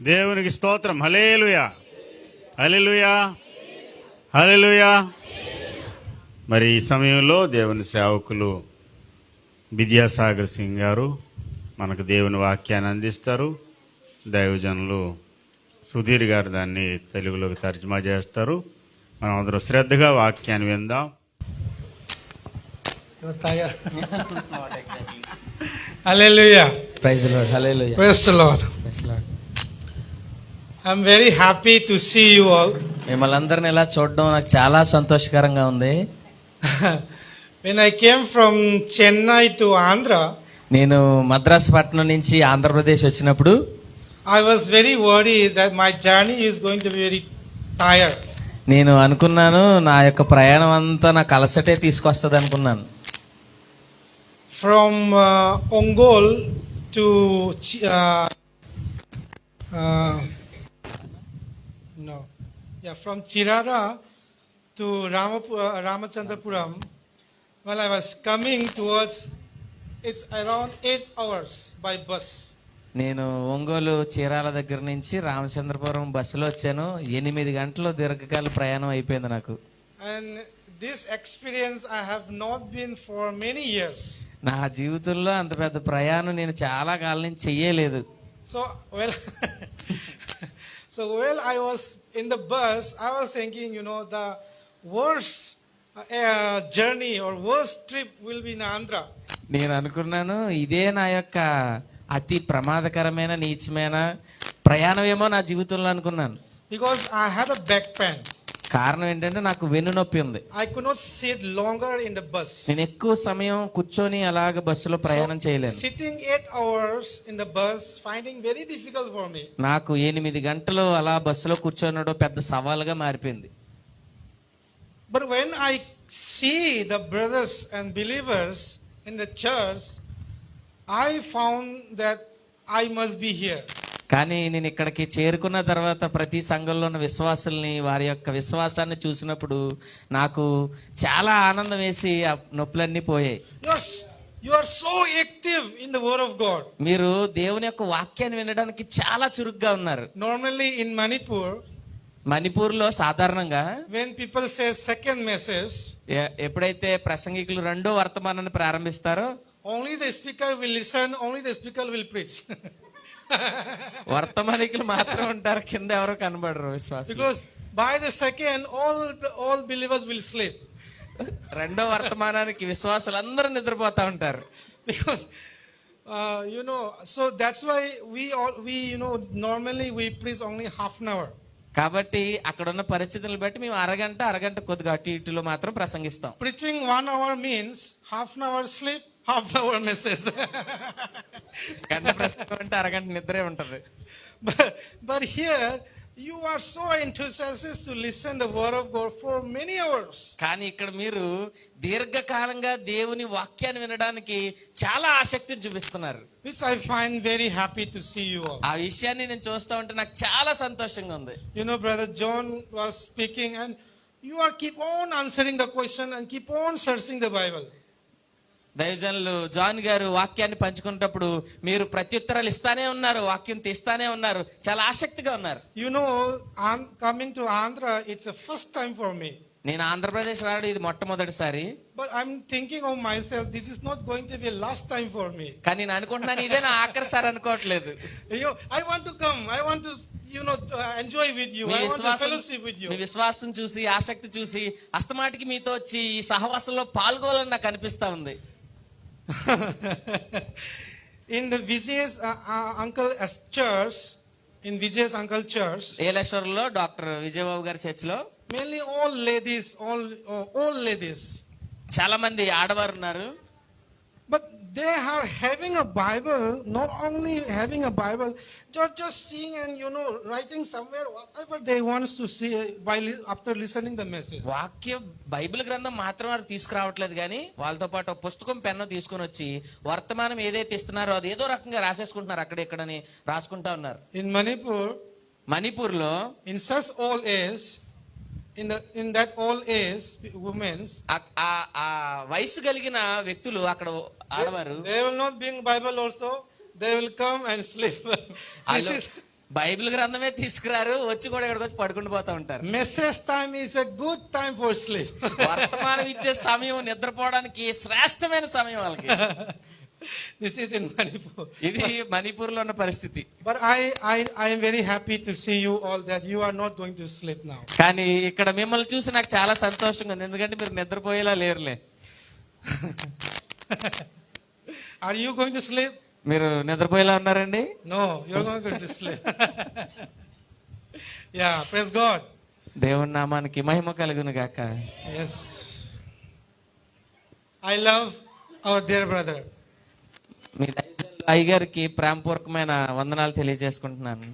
దేవునికి స్తోత్రం. Hallelujah hallelujah. హల్లెలూయా. మరి ఈ సమయంలో దేవుని సేవకులు విద్యాసాగర్ సింగ్ గారు మనకు దేవుని వాక్యాన్ని అందిస్తారు. దైవజనులు సుధీర్ గారు దాన్ని తెలుగులోకి తర్జుమా చేస్తారు. మనం అందరూ శ్రద్ధగా వాక్యాన్ని విందాం. Hallelujah. Praise lord. Praise lord. I'm very happy to see you all మిమ్మల్ని అందరిని ఇలా చూడడం నాకు చాలా సంతోషకరంగా ఉంది. When I came from Chennai to Andhra నేను మద్రాస్ పట్టణం నుంచి ఆంధ్రప్రదేశ్ వచ్చినప్పుడు I was very worried that my journey is going to very tired నేను అనుకున్నాను నా యొక్క ప్రయాణం అంతా నా కలసటే తీసుకొస్తుంది అనుకున్నాను. From Ongole to no, yeah, from Chirara to Ramapu- uh, Ramachandrapuram. Well, I was coming towards. It's around eight hours by bus. నేను ఒంగోలు చీరాల దగ్గర నుంచి రామచంద్రపురం బస్సులో వచ్చాను ఎనిమిది గంటలు దీర్ఘకాల ప్రయాణం అయిపోయింది నాకు And this experience I have not been for many years. నా జీవితంలో అంత పెద్ద ప్రయాణం నేను చాలా కాలం నుంచి చెయ్యలేదు So well, so while I was in the bus, I was thinking, you know, the worst uh, uh, journey or worst trip will be in Andhra. నేను అనుకున్నాను ఇదే నా యొక్క అతి ప్రమాదకరమైన నీచమైన ప్రయాణం ఏమో నా జీవితంలో అనుకున్నాను Because I had a back pain. కారణం ఏంటంటే నాకు వెన్ను నొప్పి ఉంది. I could not sit longer in the bus నేను ఎక్కువ సమయం కూర్చొని అలాగ బస్సులో ప్రయాణం చేయలేను. Sitting 8 hours in the bus finding very difficult for me నాకు 8 గంటలు అలా బస్సులో కూర్చోనడం పెద్ద సవాలుగా మారిపోయింది. But when I see the brothers and believers in the church I found that I must be here కానీ నేను ఇక్కడికి చేరుకున్న తర్వాత ప్రతి సంఘంలో ఉన్న విశ్వాసుల్ని వారి యొక్క విశ్వాసాన్ని చూసినప్పుడు నాకు చాలా ఆనందం వేసి ఆ నొప్పులన్నీ పోయాయి Word of God. మీరు దేవుని యొక్క వాక్యాన్ని వినడానికి చాలా చురుగ్గా ఉన్నారు Normally in Manipur, మణిపూర్లో సాధారణంగా when people say second message, ఎ- ఎప్పుడైతే ప్రసంగికులు రెండో వర్తమానాన్ని ప్రారంభిస్తారో only the speaker will listen, only the speaker will preach. వర్తమానికులు మాత్రం ఉంటారు కింద ఎవరు కనబడరు విశ్వాస because by the second all all believers will sleep రెండో వర్తమానానికి విశ్వాసులు అందరూ నిద్రపోతూ ఉంటారు. Because you know so that's why we all we you know normally we preach only half an hour కాబట్టి అక్కడ ఉన్న పరిస్థితులను బట్టి మేము అరగంట అరగంట కొద్దిగా అటు ఇటులో మాత్రం ప్రసంగిస్తాం. Preaching one hour means half an hour sleep half an hour message గంట ప్రసంగం అంటే అరగంట నిద్రే ఉంటది but but here you are so enthusiastic to listen the word of god for many hours కానీ ఇక్కడ మీరు దీర్ఘకాలంగా దేవుని వాక్యాన్ని వినడానికి చాలా ఆసక్తిని చూపిస్తున్నారు i find very happy to see you all ఆ విషయాన్ని నేను చూస్తా ఉంటే నాకు చాలా సంతోషంగా ఉంది you know brother john was speaking and you are keep on answering the question and keep on searching the bible దయజనులు జాన్ గారు వాక్యాన్ని పంచుకున్నప్పుడు మీరు ప్రత్యుత్తరాలు ఇస్తానే ఉన్నారు వాక్యం తీస్తానే ఉన్నారు చాలా ఆసక్తిగా ఉన్నారు. You know coming to Andhra it's first time for me నేను ఆంధ్రప్రదేశ్ రావడం ఇది మొట్టమొదటిసారి. But I'm thinking of myself this is not going to be last time for me కానీ నేను అనుకుంటున్నాను ఇదే నా ఆఖరి సార్ అనుకోవట్లేదు. అయ్యో I want to come I want to విశ్వాసం చూసి ఆసక్తి చూసి అస్తమాటికి మీతో వచ్చి ఈ సహవాసంలో పాల్గొవాలని నాకు అనిపిస్తా ఉంది. In the Vijay's uh, uh, uncle church, in Vijay's uncle church, ఏలేశ్వరంలో డాక్టర్ విజయబాబు గారి చర్చిలో mainly all ladies, all, uh, all ladies. చాలా మంది ఆడవారు ఉన్నారు But they are having a Bible, not only having a Bible, they're just seeing and you know writing somewhere whatever they want to see li- after listening the message. వాక్య Bible గ్రంథం మాత్రం వారు తీసుకురావట్లేదు కానీ వాళ్ళతో పాటు ఒక పుస్తకం పెన్ను తీసుకొని వచ్చి వర్తమానం ఏదైతే ఇస్తున్నారో అది ఏదో రకంగా రాసేసుకుంటున్నారు అక్కడ ఇక్కడని రాసుకుంటా ఉన్నారు In Manipur, మణిపూర్లో in such old age, in the in that old age, women's ఆ వయసు కలిగిన వ్యక్తులు అక్కడ ఆడవారు they will not bring Bible also. They will come and sleep. this వాళ్ళు is బైబిల్ గ్రంథమే తీసుకురారు వచ్చి కూడా ఇక్కడికి వచ్చి పడుకుంటూ పోతా ఉంటారు Message time is a good time for sleep. వర్తమానం ఇచ్చే సమయం నిద్రపోవడానికి శ్రేష్టమైన సమయం వాళ్ళకి this is in Manipur. ఇది మణిపూర్లో ఉన్న పరిస్థితి But I, I, I am very happy to see you all that you are not going to sleep now. కానీ ఇక్కడ మిమ్మల్ని చూసి నాకు చాలా సంతోషంగా ఉంది ఎందుకంటే మీరు నిద్రపోయేలా లేరులే Are you going to sleep? మీరు నిద్రపోయేలా ఉన్నారండి No, you're not going to sleep. yeah, praise God. దేవుని నామానికి మహిమ కలుగును గాక Yes. I love our dear brother. మీ అయ్యగారికి ప్రేమపూర్వకమైన వందనాలు తెలియజేసుకుంటున్నాను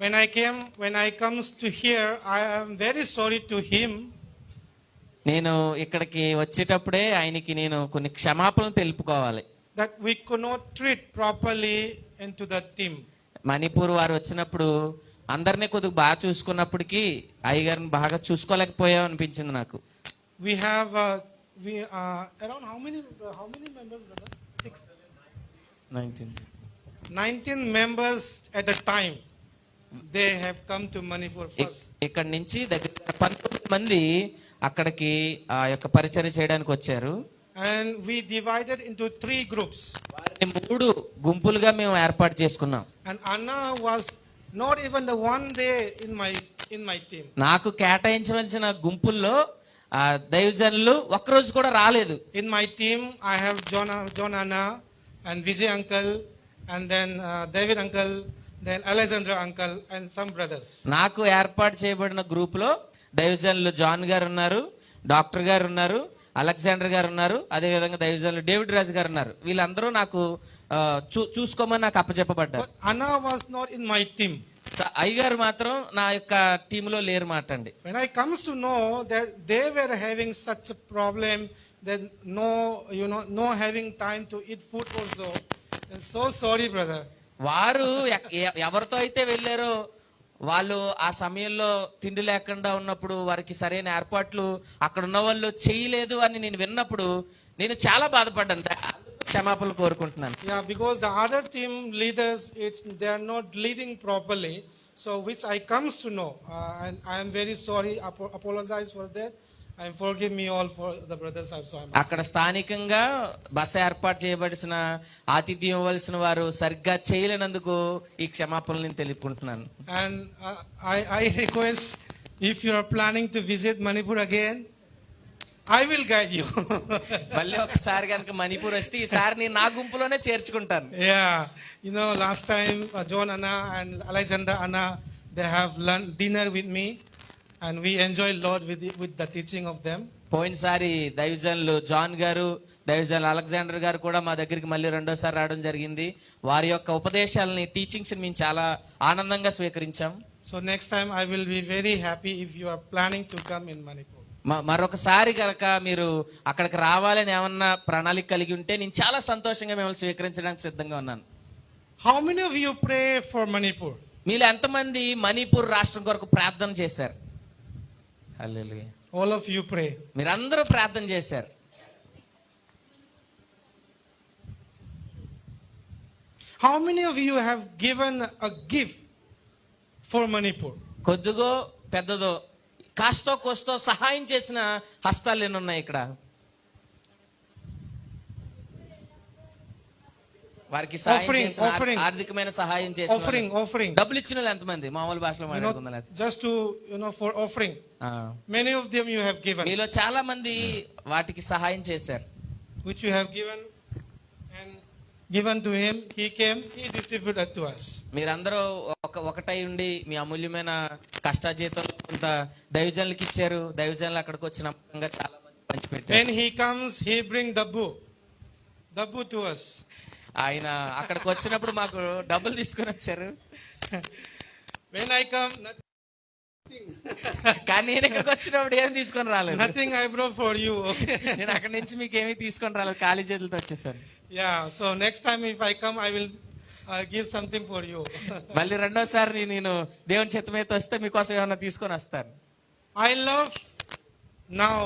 When I came, when I comes to here, I am very sorry to him నేను ఇక్కడికి వచ్చేటప్పుడే ఆయనకి నేను కొన్ని క్షమాపణలు తెలుపుకోవాలి that we could not treat properly into the team. Manipur వారు వచ్చినప్పుడు అందరినీ కొద్దిగా బాగా చూసుకున్నప్పటికీ అయ్యగారిని బాగా చూసుకోలేకపోయాం అనిపించింది నాకు We have uh, we uh, around how many uh, how many members, brother? Six. 19 members at a time. They have come to Manipur first. ఇక్కడ నుంచి దగ్గర పంతొమ్మిది మంది అక్కడికి ఆ యొక్క పరిచయం చేయడానికి వచ్చారు And we divided into three groups. వారిని మూడు గుంపులుగా మేము ఏర్పాటు చేసుకున్నాం And Anna was not even the one day in my in my team. నాకు కేటాయించవలసిన గుంపుల్లో ఆ దైవజనులు ఒక్కరోజు కూడా రాలేదు In my team, I have John, John Anna and Vijay uncle, and then uh, David uncle, then Alexandra uncle, and some brothers. నాకు ఏర్పాటు చేయబడిన గ్రూప్లో దైవజనులు జాన్ గారు ఉన్నారు డాక్టర్ గారు ఉన్నారు అలెగ్జాండర్ గారు ఉన్నారు అదే విధంగా దైవజనులు డేవిడ్ రాజు గారు ఉన్నారు వీళ్ళందరూ నాకు ఆ, చూ- చూసుకోమని నాకు అప్పచెప్పబడ్డారు But Anna was not in my team. స- అయ్యగారు మాత్రం నా యొక్క టీంలో లేరు మాట అండి When I comes to know that they were having such a problem, that no, you know, no having time to eat food also. I'm so sorry, brother. వారు ఎవరితో అయితే వెళ్ళారో వాళ్ళు ఆ సమయంలో తిండి లేకుండా ఉన్నప్పుడు వారికి సరైన ఏర్పాట్లు అక్కడ ఉన్న వాళ్ళు చేయలేదు అని నేను విన్నప్పుడు నేను చాలా బాధపడ్డాను దా- క్షమాపణలు కోరుకుంటున్నాను Yeah, because the other team leaders, it's they are not leading properly. So which I comes to know, uh, and I am very sorry. Apo- I forgive me all for the brothers also అక్కడ స్థానికంగా బస ఏర్పాటు చేయబడిసిన ఆతిథ్యం ఇవ్వాల్సిన వారు సరిగ్గా చేయలేనందుకు ఈ క్షమాపణ తెలుపుకుంటున్నాను. And I I request if you are planning to visit Manipur again I will guide you మళ్ళీ ఒకసారి కనుక మణిపూర్ వస్తే ఈసారి నేను నా గుంపులోనే చేర్చుకుంటాను. Yeah you know last time John అన్న అండ్ అలెగ్జాండర్ అన్న they have lunch dinner with me and we enjoy a lot with the, with the teaching of them. పోయినసారి దైవజనులు జాన్ గారు దైవజనులు అలెగ్జాండర్ గారు కూడా మా దగ్గరికి మళ్ళీ రెండోసారి రావడం జరిగింది వారి యొక్క ఉపదేశాలని టీచింగ్స్ మేము చాలా ఆనందంగా స్వీకరించాం So next time I will be very happy if you are planning to come in Manipur. మ- మరొకసారి కనుక మీరు అక్కడికి రావాలని ఏమన్నా ప్రణాళిక కలిగి ఉంటే నేను చాలా సంతోషంగా మిమ్మల్ని స్వీకరించడానికి సిద్ధంగా ఉన్నాను How many of you pray for Manipur? మీలో ఎంతమంది మణిపూర్ రాష్ట్రం కొరకు ప్రార్థన చేశారు All of you pray. మీరందరూ ప్రార్థన చేశారు How many of you have given a gift for Manipur? కొద్దిగో పెద్దదో కాస్తో కోస్తో సహాయం చేసిన హస్తాలు ఎన్ని ఉన్నాయి ఇక్కడ వారికి Offering, offering. ఆర్థికమైన సహాయం చేసిన Offering, offering. డబ్బులు ఇచ్చిన వాళ్ళు ఎంతమంది మామూలు భాషలో You know, లేకపోతే. just to, you know, for offering. Many of them you have given, మీలో చాలా మంది వాటికి సహాయం చేశారు which you have given and given to him. He came, he distributed to us. మీరందరూ ఒక ఒకటై ఉండి మీ అమూల్యమైన కష్టాజీతం కొంత దైవజనులకి ఇచ్చారు దైవజనులు అక్కడికి వచ్చి నమ్మకంగా చాలా మంది పంచిపెట్టారు When he comes, he bring Dabbu. Dabbu to us. ఆయన అక్కడికి వచ్చినప్పుడు మాకు డబ్బులు తీసుకొని వచ్చారు When I come, nothing, కానీ నేను ఇక్కడికి వచ్చినప్పుడు ఏం తీసుకొని రాలేదు nothing I brought for you. Okay. నేను అక్కడి నుంచి మీకు ఏమీ తీసుకొని రాలేదు ఖాళీ చేతులతో వచ్చేసాను Yeah, so next time if I come, I will uh, give something for you. మళ్ళీ రెండోసారి నేను దేవుని చిత్తమైతే వస్తే మీకోసం ఏమైనా తీసుకొని వస్తాను I love now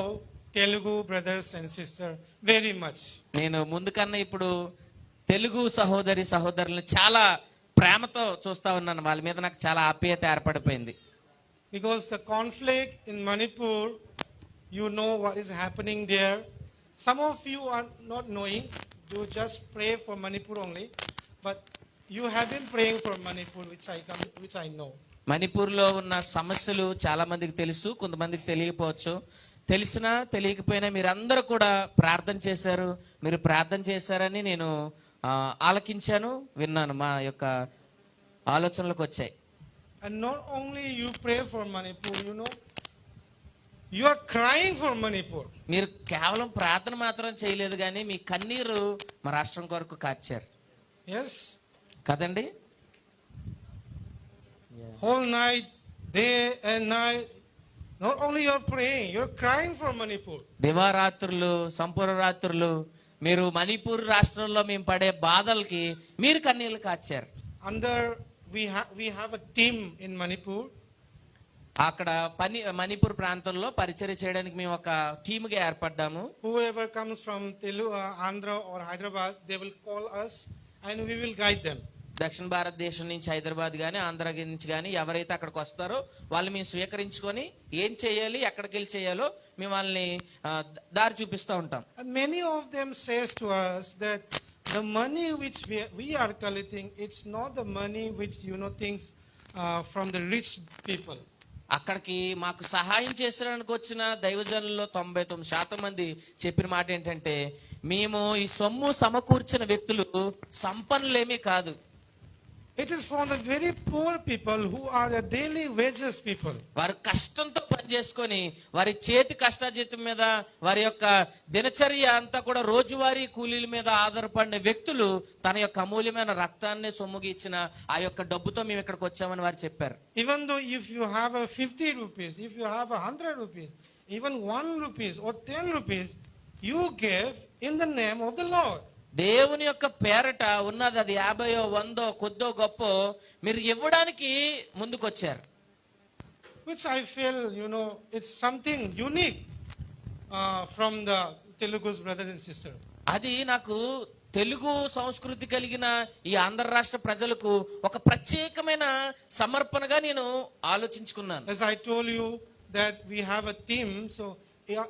Telugu brothers and sisters very much. నేను ముందు కన్నా ఇప్పుడు తెలుగు సహోదరి సహోదరులను చాలా ప్రేమతో చూస్తా ఉన్నాను. వాళ్ళ మీద నాకు చాలా ఆప్యత ఏర్పడిపోయింది. Because the conflict in Manipur you know what is happening there some of you are not knowing you just pray for Manipur only but you have praying for Manipur which I come which I know మణిపూర్లో ఉన్న సమస్యలు చాలా మందికి తెలుసు కొంతమందికి తెలియకపోవచ్చు. తెలిసినా తెలియకపోయినా మీరందరూ కూడా ప్రార్థన చేశారు. మీరు ప్రార్థన చేశారని నేను ఆలకించాను విన్నాను మా యొక్క ఆలోచనలకు వచ్చాయి And not only you pray for Manipur, you know, you are crying for Manipur. మీరు కేవలం ప్రార్థన మాత్రం చేయలేదు కానీ మీ కన్నీరు మా రాష్ట్రం కొరకు కార్చారు Yes? కదండి Whole night, day and night. Not only you're praying, you're crying for Manipur. దివారాత్రులు సంపూర్ణ రాత్రులు మీరు మణిపూర్ రాష్ట్రంలో మేము పడే బాధలకి మీరు కన్నీళ్ళు కాచారు. అందర్ ఇన్ మణిపూర్ అక్కడ పని మణిపూర్ ప్రాంతంలో పరిచయం చేయడానికి మేము ఒక టీమ్గా ఏర్పడ్డాము. Whoever comes from Telugu Andhra or Hyderabad they will call us and we will guide them దక్షిణ భారతదేశం నుంచి హైదరాబాద్ కానీ ఆంధ్ర నుంచి కానీ ఎవరైతే అక్కడికి వస్తారో వాళ్ళు మేము స్వీకరించుకొని ఏం చేయాలి ఎక్కడికి వెళ్ళి చేయాలో మేము వాళ్ళని దారి చూపిస్తూ ఉంటాం them says to us that the money which we, we are collecting, it's not the money which you know things uh, from the rich people. అక్కడికి మాకు సహాయం చేసడానికి వచ్చిన దైవజనుల్లో తొంభై తొమ్మిది శాతం మంది చెప్పిన మాట ఏంటంటే మేము ఈ సొమ్ము సమకూర్చిన వ్యక్తులు సంపన్నులేమీ కాదు it is from the very poor people who are the daily wages people వారి కష్టంతో పని చేసుకొని వారి చేతి కష్టజీతం మీద వారి యొక్క దినచర్య అంతా కూడా రోజువారీ కూలీల మీద ఆధారపడిన వ్యక్తులు తన యొక్క అమూల్యమైన రక్తాన్ని సొమ్ముగి ఇచ్చిన ఆ యొక్క డబ్బుతో మేము ఇక్కడికి వచ్చామని వారు చెప్పారు. Even though if you have a fifty rupees if you have a hundred rupees even one rupees or ten rupees you gave in the name of the lord దేవుని యొక్క పేరట ఉన్నది అది యాభయో వందో కొద్దో గొప్ప మీరు ఇవ్వడానికి ముందుకొచ్చారు. Which I feel you know it's something unique from the Telugu brother and sister అది నాకు తెలుగు సంస్కృతి కలిగిన ఈ ఆంధ్ర రాష్ట్ర ప్రజలకు ఒక ప్రత్యేకమైన సమర్పణగా నేను ఆలోచించుకున్నాను. Yes I told you that we have a theme so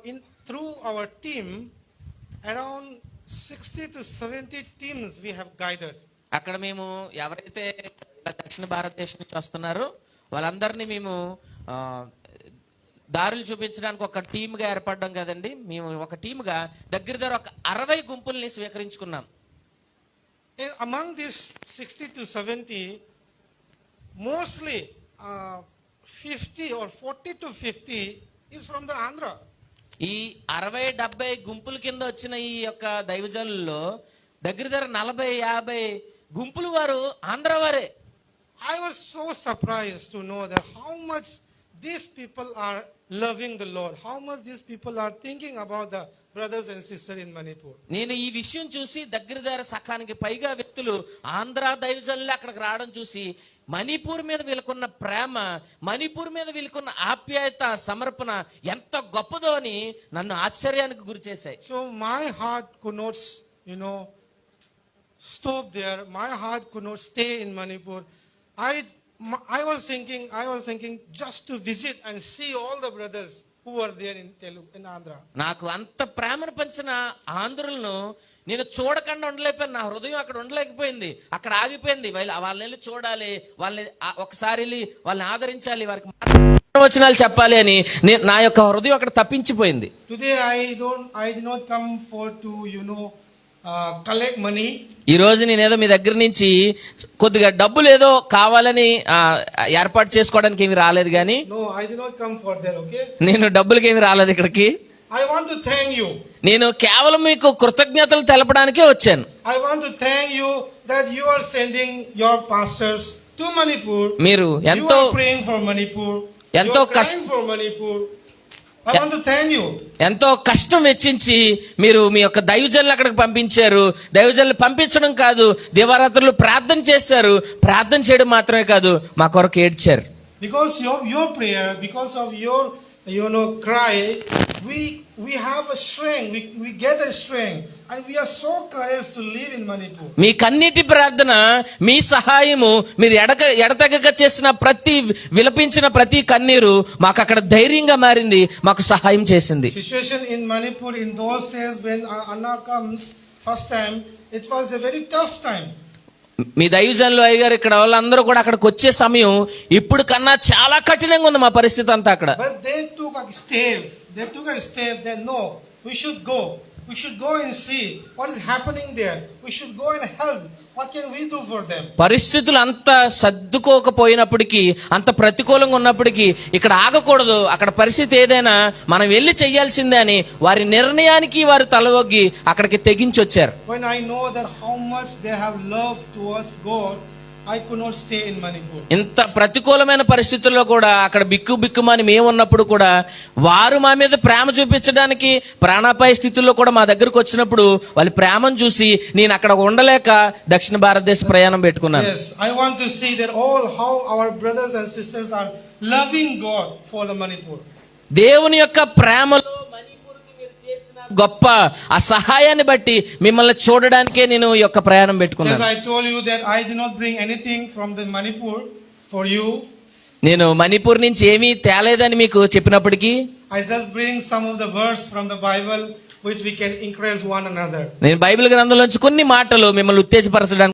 in through our team around 60 to 70 teams we have guided. అక్కడ మేము ఎవరైతే దక్షిణ భారతదేశం నుంచి వస్తున్నారో వాళ్ళందరినీ మేము దారులు చూపించడానికి ఒక టీమ్గా ఏర్పడ్డాం కదండి మేము ఒక టీమ్గా దగ్గర దగ్గర ఒక అరవై గుంపుల్ని స్వీకరించుకున్నాం these 60 to 70, mostly uh, 50 or 40 to 50 is from the Andhra. ఈ అరవై డెబ్బై గుంపుల కింద వచ్చిన ఈ యొక్క దైవజనుల్లో దగ్గర దగ్గర నలభై యాభై గుంపులు వారు ఆంధ్ర వారే. I was so surprise to know that much much people are loving the lord how much these people are thinking about the brothers and sister in Manipur నేను ఈ విషయం చూసి దగ్గర దగ్గర సఖానికి పైగా వ్యక్తులు ఆంధ్ర దైవజన్లు అక్కడికి రావడం చూసి మణిపూర్ మీద వీళ్ళకున్న ప్రేమ మణిపూర్ మీద వీళ్ళకున్న ఆప్యాయత సమర్పణ ఎంత గొప్పదో అని నన్ను ఆశ్చర్యానికి గురి చేశాయి. So my heart connects you know stop there my heart connects stay in Manipur I I, I was thinking, I was thinking just to visit and see all the brothers who were there in Telugu, in Andhra. నాకు అంత ప్రేమను పంచిన ఆంధ్రులను నేను చూడకుండా ఉండలేకపోయాను. నా హృదయం అక్కడ ఉండలేకపోయింది. అక్కడ ఆగిపోయింది. వాళ్ళ వాళ్ళని వెళ్ళి చూడాలి. వాళ్ళని ఒకసారి వెళ్ళి వాళ్ళని ఆదరించాలి. వారికి వచనాలు చెప్పాలి అని నా యొక్క హృదయం అక్కడ తప్పించిపోయింది. Today I don't, I did not come for to, you know, collect money ఈ రోజు ఏదో మీ దగ్గర నుంచి కొద్దిగా డబ్బులు ఏదో కావాలని ఏర్పాటు చేసుకోవడానికి ఏమి రాలేదు కానీ నేను డబ్బులకి ఏమి రాలేదు ఇక్కడికి. ఐ వాంట్ థ్యాంక్ యూ నేను కేవలం మీకు కృతజ్ఞతలు తెలపడానికే వచ్చాను. I want thank you that you are sending your pastors to Manipur మీరు ఎంతో ప్రేయింగ్ ఫర్ మణిపూర్ ఎంతో కష్టం ఫర్ మణిపూర్ ఎంతో కష్టం వెచ్చించి మీరు మీ యొక్క దైవజనులు అక్కడికి పంపించారు. దైవజనులు పంపించడం కాదు దివారాత్రులు ప్రార్థన చేశారు. ప్రార్థన చేయడం మాత్రమే కాదు మా కొరకు ఏడ్చారు. Of your prayer, because of your you know, cry, we, we have a strength, we, we get a strength. And we are so courageous to live మీ కన్నీటి ప్రార్థన మీ సహాయము మీరు ఎడక ఎడతెగక చేసిన ప్రతి విలపించిన ప్రతి కన్నీరు మాకు అక్కడ ధైర్యంగా మారింది మాకు సహాయం చేసింది situation in Manipur in those days when అన్నా comes first time it was a very tough time మీ దైవజనులు అయ్యారు ఇక్కడ వాళ్ళందరూ కూడా అక్కడికి వచ్చే సమయం ఇప్పుడు కన్నా చాలా కఠినంగా ఉంది మా పరిస్థితి అంతా అక్కడ. We should go. And see what is happening there. We should go and help. What can we do for them? పరిస్థితులు అంత సర్దుకోకపోయినప్పటికీ అంత ప్రతికూలంగా ఉన్నప్పటికీ ఇక్కడ ఆగకూడదు అక్కడ పరిస్థితి ఏదైనా మనం వెళ్ళి చెయ్యాల్సిందే అని వారి నిర్ణయానికి వారు తలవొగ్గి అక్కడికి తెగించొచ్చారు When I know that how much they have love towards God, ఇంత ప్రతికూలమైన పరిస్థితుల్లో కూడా అక్కడ బిక్కు బిక్కుమని మేము ఉన్నప్పుడు కూడా వారు మా మీద ప్రేమ చూపించడానికి ప్రాణాపాయ స్థితుల్లో కూడా మా దగ్గరకు వచ్చినప్పుడు వాళ్ళ ప్రేమను చూసి నేను అక్కడ ఉండలేక దక్షిణ భారతదేశ ప్రయాణం పెట్టుకున్నాను want to see that all how our brothers and sisters are loving God for the Manipur. దేవుని యొక్క ప్రేమలో గొప్ప ఆ సహాయాన్ని బట్టి మిమ్మల్ని చూడడానికే నేను ఈ యొక్క ప్రయాణం పెట్టుకున్నాను I told you that I did not bring anything from the Manipur for you. నేను మణిపూర్ నుంచి ఏమీ తేలేదని మీకు చెప్పినప్పటికీ I just bring some of the verse from the Bible which we can encourage one another. నేను బైబిల్ గ్రంథంలోంచి కొన్ని మాటలు మిమ్మల్ని ఉత్తేజపరచడానికి